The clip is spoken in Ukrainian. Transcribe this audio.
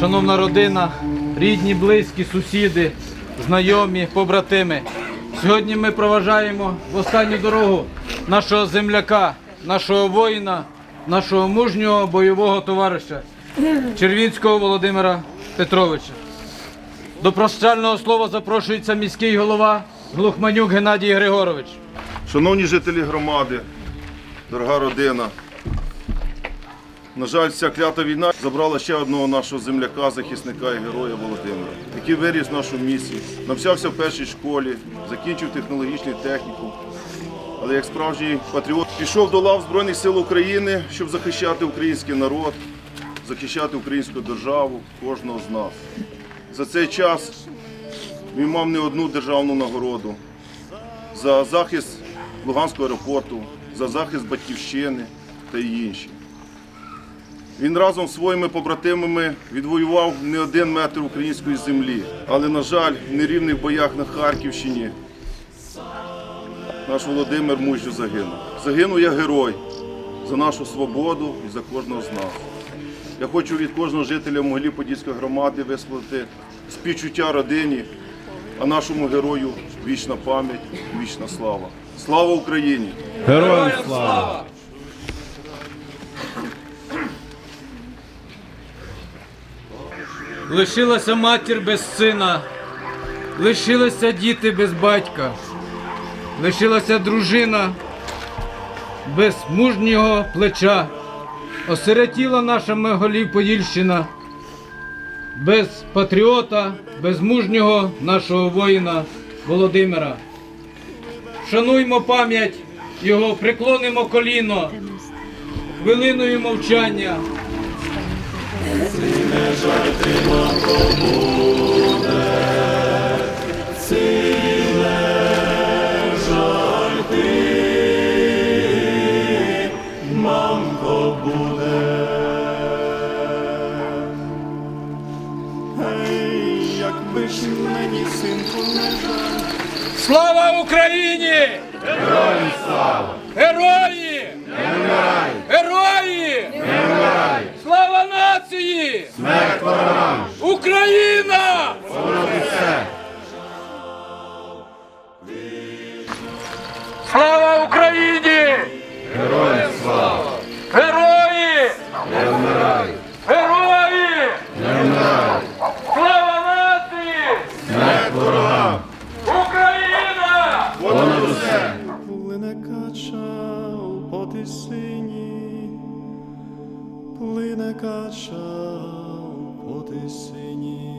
шановна родина, рідні, близькі, сусіди, знайомі, побратими. Сьогодні ми проважаємо в останню дорогу нашого земляка, нашого воїна, нашого мужнього бойового товариша Червінського Володимира Петровича. До прощального слова запрошується міський голова Глухманюк Геннадій Григорович. Шановні жителі громади, дорога родина. На жаль, ця клята війна забрала ще одного нашого земляка, захисника і героя Володимира, який виріс нашу місію, навчався в першій школі, закінчив технологічний технікум. Але як справжній патріот пішов до лав Збройних сил України, щоб захищати український народ, захищати українську державу, кожного з нас. За цей час він мав не одну державну нагороду за захист Луганського аеропорту, за захист батьківщини та й інші. Він разом з своїми побратимами відвоював не один метр української землі, але, на жаль, в нерівних боях на Харківщині наш Володимир мужньо загинув. Загинув як герой за нашу свободу і за кожного з нас. Я хочу від кожного жителя Могилі Подільської громади висловити співчуття родині, а нашому герою вічна пам'ять, вічна слава. Слава Україні! Героям слава! Лишилася матір без сина, лишилися діти без батька, лишилася дружина без мужнього плеча, осиротіла наша Меголів Подільщина, без патріота, без мужнього нашого воїна Володимира. Шануймо пам'ять його, приклонимо коліно. Хвилиною мовчання. Ей, якби ж мені синку не жаль. Слава Україні! Україні! Героям слава! Герої! Не вмирай! Герої! Не вмирай! Слава нації! Україна! Плине кача у поти сині, плине кача у поти сині.